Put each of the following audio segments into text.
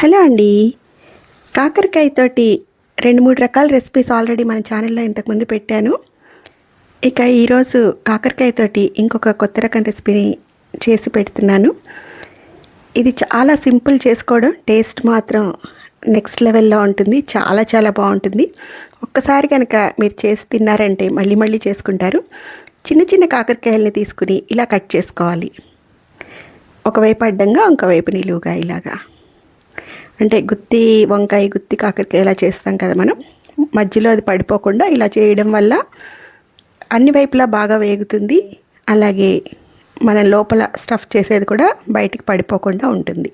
Hello అండి. కాకరకాయతోటి రెండు మూడు రకాల రెసిపీస్ ఆల్రెడీ మన ఛానల్లో ఇంతకుముందు పెట్టాను. ఇక ఈరోజు కాకరకాయతోటి ఇంకొక కొత్త రకం రెసిపీని చేసి పెడుతున్నాను. ఇది చాలా సింపుల్ చేసుకోవడం టేస్ట్ మాత్రం నెక్స్ట్ లెవెల్లో ఉంటుంది. చాలా చాలా బాగుంటుంది. ఒక్కసారి కనుక మీరు చేసి తిన్నారంటే మళ్ళీ మళ్ళీ చేసుకుంటారు. చిన్న చిన్న కాకరకాయలని తీసుకుని ఇలా కట్ చేసుకోవాలి. ఒకవైపు అడ్డంగా ఇంకోవైపు నిలువుగా ఇలాగా. అంటే గుత్తి వంకాయ గుత్తి కాకరకాయ ఇలా చేస్తాం కదా మనం. మధ్యలో అది పడిపోకుండా ఇలా చేయడం వల్ల అన్ని వైపులా బాగా వేగుతుంది. అలాగే మన లోపల స్టఫ్ చేసేది కూడా బయటికి పడిపోకుండా ఉంటుంది.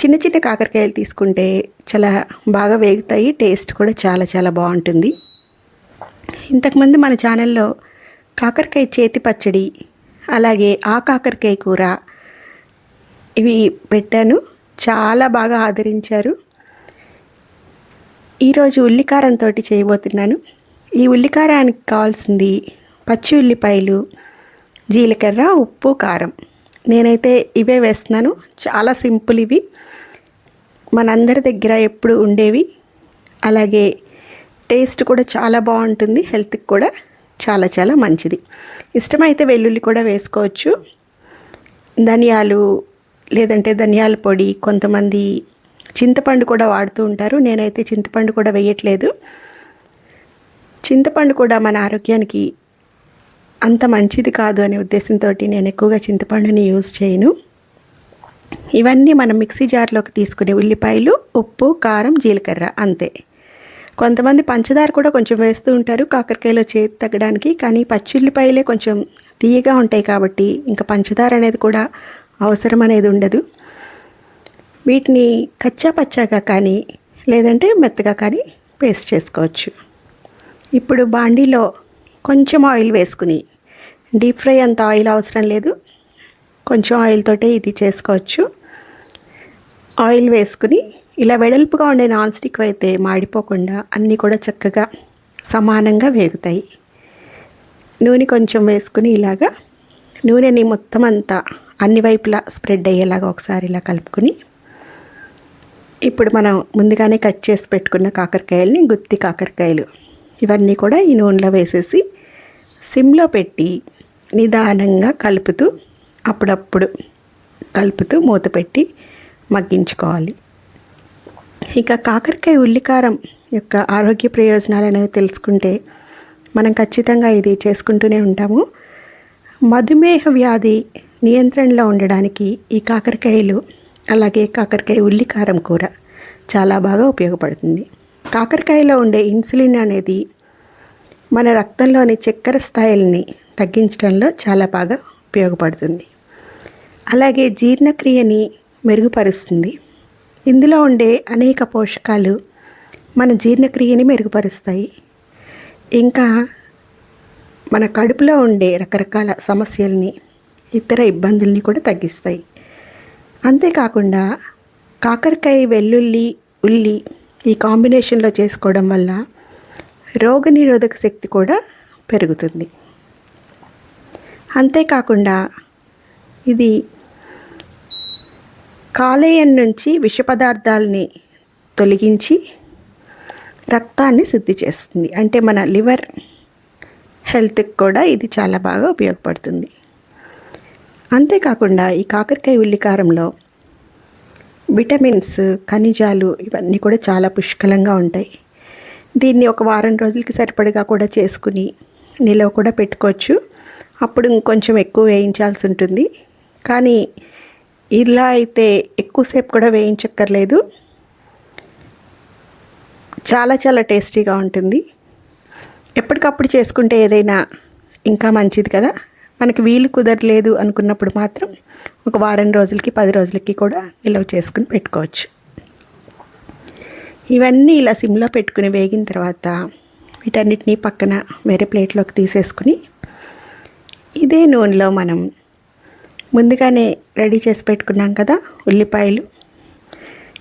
చిన్న చిన్న కాకరకాయలు తీసుకుంటే చాలా బాగా వేగుతాయి. టేస్ట్ కూడా చాలా చాలా బాగుంటుంది. ఇంతకుముందు మన ఛానల్లో కాకరకాయ చేతి పచ్చడి అలాగే ఆ కాకరకాయ కూర ఇవి పెట్టాను. చాలా బాగా ఆదరించారు. ఈరోజు ఉల్లికారంతో చేయబోతున్నాను. ఈ ఉల్లికారానికి కావాల్సింది పచ్చి ఉల్లిపాయలు జీలకర్ర ఉప్పు కారం. నేనైతే ఇవే వేస్తున్నాను. చాలా సింపుల్ ఇవి. మనందరి దగ్గర ఎప్పుడు ఉండేవి. అలాగే టేస్ట్ కూడా చాలా బాగుంటుంది. హెల్త్కి కూడా చాలా చాలా మంచిది. ఇష్టమైతే వెల్లుల్లి కూడా వేసుకోవచ్చు. ధనియాలు లేదంటే ధనియాల పొడి కొంతమంది చింతపండు కూడా వాడుతూ ఉంటారు. నేనైతే చింతపండు కూడా వేయట్లేదు. చింతపండు కూడా మన ఆరోగ్యానికి అంత మంచిది కాదు అనే ఉద్దేశంతో నేను ఎక్కువగా చింతపండుని యూజ్ చేయను. ఇవన్నీ మనం మిక్సీ జార్లోకి తీసుకునే ఉల్లిపాయలు ఉప్పు కారం జీలకర్ర అంతే. కొంతమంది పంచదార కూడా కొంచెం వేస్తూ ఉంటారు. కాకరకాయలో చేతి తగ్గడానికి కానీ పచ్చి ఉల్లిపాయలే కొంచెం తీయగా ఉంటాయి కాబట్టి ఇంకా పంచదార అనేది కూడా అవసరం అనేది ఉండదు వీటిని కచ్చా పచ్చాగా కానీ లేదంటే మెత్తగా కానీ పేస్ట్ చేసుకోవచ్చు. ఇప్పుడు బాండీలో కొంచెం ఆయిల్ వేసుకుని డీప్ ఫ్రై అంత ఆయిల్ అవసరం లేదు. కొంచెం ఆయిల్ తోటే ఇది చేసుకోవచ్చు. ఆయిల్ వేసుకుని ఇలా వెడల్పుగా ఉండే నాన్ స్టిక్ అయితే మాడిపోకుండా అన్నీ కూడా చక్కగా సమానంగా వేగుతాయి. నూనె కొంచెం వేసుకుని ఇలాగా నూనెని మొత్తం అంతా అన్ని వైపులా స్ప్రెడ్ అయ్యేలాగా ఒకసారి ఇలా కలుపుకుని ఇప్పుడు మనం ముందుగానే కట్ చేసి పెట్టుకున్న కాకరకాయలని గుత్తి కాకరకాయలు. ఇవన్నీ కూడా ఈ నూనెలో వేసేసి సిమ్లో పెట్టి నిదానంగా కలుపుతూ అప్పుడప్పుడు కలుపుతూ మూత పెట్టి మగ్గించుకోవాలి. ఇక కాకరకాయ ఉల్లికారం యొక్క ఆరోగ్య ప్రయోజనాలు అనేవి తెలుసుకుంటే మనం ఖచ్చితంగా ఇది చేసుకుంటూనే ఉంటాము. మధుమేహ వ్యాధి నియంత్రణలో ఉండడానికి ఈ కాకరకాయలు అలాగే కాకరకాయ ఉల్లికారం కూర చాలా బాగా ఉపయోగపడుతుంది. కాకరకాయలో ఉండే ఇన్సులిన్ అనేది మన రక్తంలోని చక్కెర స్థాయిల్ని తగ్గించడంలో చాలా బాగా ఉపయోగపడుతుంది. అలాగే జీర్ణక్రియని మెరుగుపరుస్తుంది. ఇందులో ఉండే అనేక పోషకాలు మన జీర్ణక్రియని మెరుగుపరుస్తాయి. ఇంకా మన కడుపులో ఉండే రకరకాల సమస్యల్ని ఇతర ఇబ్బందుల్ని కూడా తగ్గిస్తాయి. అంతేకాకుండా కాకరకాయ వెల్లుల్లి ఉల్లి ఈ కాంబినేషన్లో చేసుకోవడం వల్ల రోగనిరోధక శక్తి కూడా పెరుగుతుంది. అంతేకాకుండా ఇది కాలేయం నుంచి విష పదార్థాలని తొలగించి రక్తాన్ని శుద్ధి చేస్తుంది. అంటే మన లివర్ హెల్త్కి కూడా ఇది చాలా బాగా ఉపయోగపడుతుంది. అంతేకాకుండా ఈ కాకరకాయ ఉల్లికారంలో విటమిన్స్ ఖనిజాలు ఇవన్నీ కూడా చాలా పుష్కలంగా ఉంటాయి. దీన్ని ఒక వారం రోజులకి సరిపడగా కూడా చేసుకుని నిలవ కూడా పెట్టుకోవచ్చు. అప్పుడు ఇంకొంచెం ఎక్కువ వేయించాల్సి ఉంటుంది. కానీ ఇలా అయితే ఎక్కువసేపు కూడా వేయించక్కర్లేదు. చాలా చాలా టేస్టీగా ఉంటుంది. ఎప్పటికప్పుడు చేసుకుంటే ఏదైనా ఇంకా మంచిది కదా? మనకి వీలు కుదరలేదు అనుకున్నప్పుడు మాత్రం ఒక వారం రోజులకి పది రోజులకి కూడా నిల్వ చేసుకుని పెట్టుకోవచ్చు. ఇవన్నీ ఇలా సిమ్లో పెట్టుకుని వేగిన తర్వాత వీటన్నిటిని పక్కన వేరే ప్లేట్లోకి తీసేసుకుని ఇదే నూనెలో మనం ముందుగానే రెడీ చేసి పెట్టుకున్నాం కదా ఉల్లిపాయలు.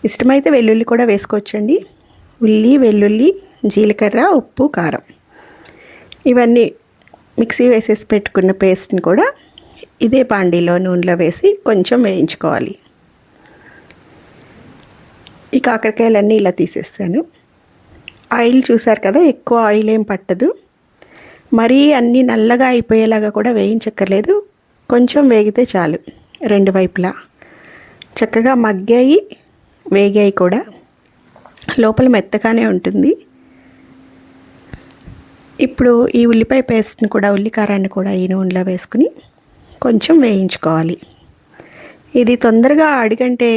ఇష్టమైతే వెల్లుల్లి కూడా వేసుకోవచ్చండి. ఉల్లి వెల్లుల్లి జీలకర్ర ఉప్పు కారం. ఇవన్నీ మిక్సీ వేసేసి పెట్టుకున్న పేస్ట్ని కూడా ఇదే పాండీలో నూనెలో వేసి కొంచెం వేయించుకోవాలి. ఈ కాకరకాయలన్నీ ఇలా తీసేస్తాను. ఆయిల్ చూసారు కదా ఎక్కువ ఆయిల్ ఏం పట్టదు. మరీ అన్నీ నల్లగా అయిపోయేలాగా కూడా వేయించక్కర్లేదు. కొంచెం వేగితే చాలు రెండు వైపులా. చక్కగా మగ్గాయి వేగాయి కూడా. లోపల మెత్తగానే ఉంటుంది. ఇప్పుడు ఈ ఉల్లిపాయ పేస్ట్ని కూడా ఉల్లికారాన్ని కూడా ఈ నూనెలో వేసుకుని కొంచెం వేయించుకోవాలి. ఇది తొందరగా అడిగంటే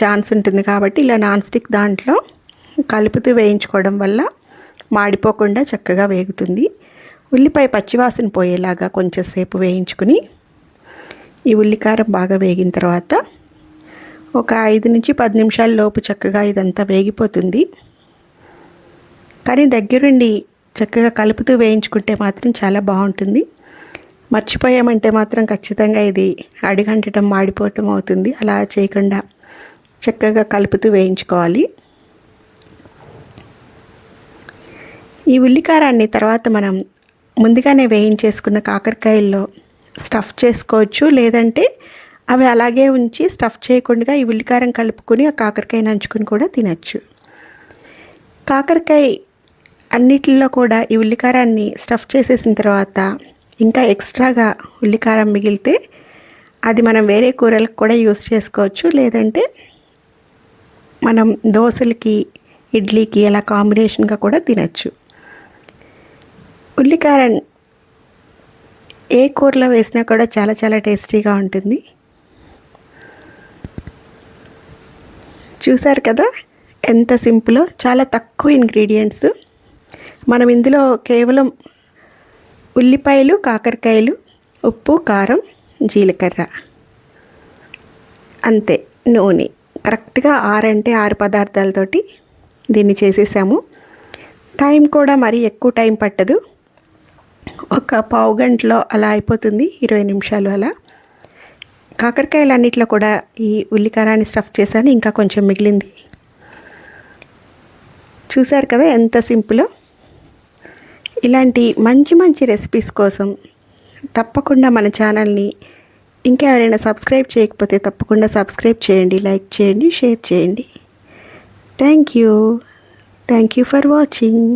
ఛాన్స్ ఉంటుంది కాబట్టి ఇలా నాన్ స్టిక్ దాంట్లో కలుపుతూ వేయించుకోవడం వల్ల మాడిపోకుండా చక్కగా వేగుతుంది. ఉల్లిపాయ పచ్చివాసన పోయేలాగా కొంచెం సేపు వేయించుకుని ఈ ఉల్లికారం బాగా వేగిన తర్వాత ఒక ఐదు నుంచి పది నిమిషాల లోపు చక్కగా ఇదంతా వేగిపోతుంది. కానీ దగ్గరుండి చక్కగా కలుపుతూ వేయించుకుంటే మాత్రం చాలా బాగుంటుంది. మర్చిపోయామంటే మాత్రం ఖచ్చితంగా ఇది అడిగంటటం మాడిపోవటం అవుతుంది. అలా చేయకుండా చక్కగా కలుపుతూ వేయించుకోవాలి. ఈ ఉల్లికారాన్ని తర్వాత మనం ముందుగానే వేయించేసుకున్న కాకరకాయల్లో స్టఫ్ చేసుకోవచ్చు. లేదంటే అవి అలాగే ఉంచి స్టఫ్ చేయకుండా ఈ ఉల్లికారం కలుపుకొని ఆ కాకరకాయ నంచుకుని కూడా తినచ్చు. కాకరకాయ అన్నిటిలో కూడా ఈ ఉల్లికారాన్ని స్టఫ్ చేసేసిన తర్వాత ఇంకా ఎక్స్ట్రాగా ఉల్లికారం మిగిలితే అది మనం వేరే కూరలకు కూడా యూస్ చేసుకోవచ్చు. లేదంటే మనం దోశలకి ఇడ్లీకి అలా కాంబినేషన్గా కూడా తినచ్చు. ఉల్లికారం ఏ కూరలో వేసినా కూడా చాలా చాలా టేస్టీగా ఉంటుంది. చూసారు కదా? ఎంత సింపులో చాలా తక్కువ ఇంగ్రీడియంట్స్ మనం ఇందులో కేవలం ఉల్లిపాయలు కాకరకాయలు ఉప్పు కారం జీలకర్ర. అంతే నూనె. కరెక్ట్గా ఆరంటే ఆరు పదార్థాలతోటి దీన్ని చేసేసాము. టైం కూడా మరీ ఎక్కువ టైం పట్టదు. ఒక పావు గంటలో అలా అయిపోతుంది ఇరవై నిమిషాలు అలా. కాకరకాయలు అన్నిట్లో కూడా ఈ ఉల్లికారాన్ని స్టఫ్ చేశాను ఇంకా కొంచెం మిగిలింది. చూశారు కదా ఎంత సింపులో? ఇలాంటి మంచి మంచి రెసిపీస్ కోసం తప్పకుండా మన ఛానల్ని ఇంకా ఎవరైనా సబ్స్క్రైబ్ చేయకపోతే తప్పకుండా సబ్స్క్రైబ్ చేయండి లైక్ చేయండి షేర్ చేయండి. Thank you thank you for watching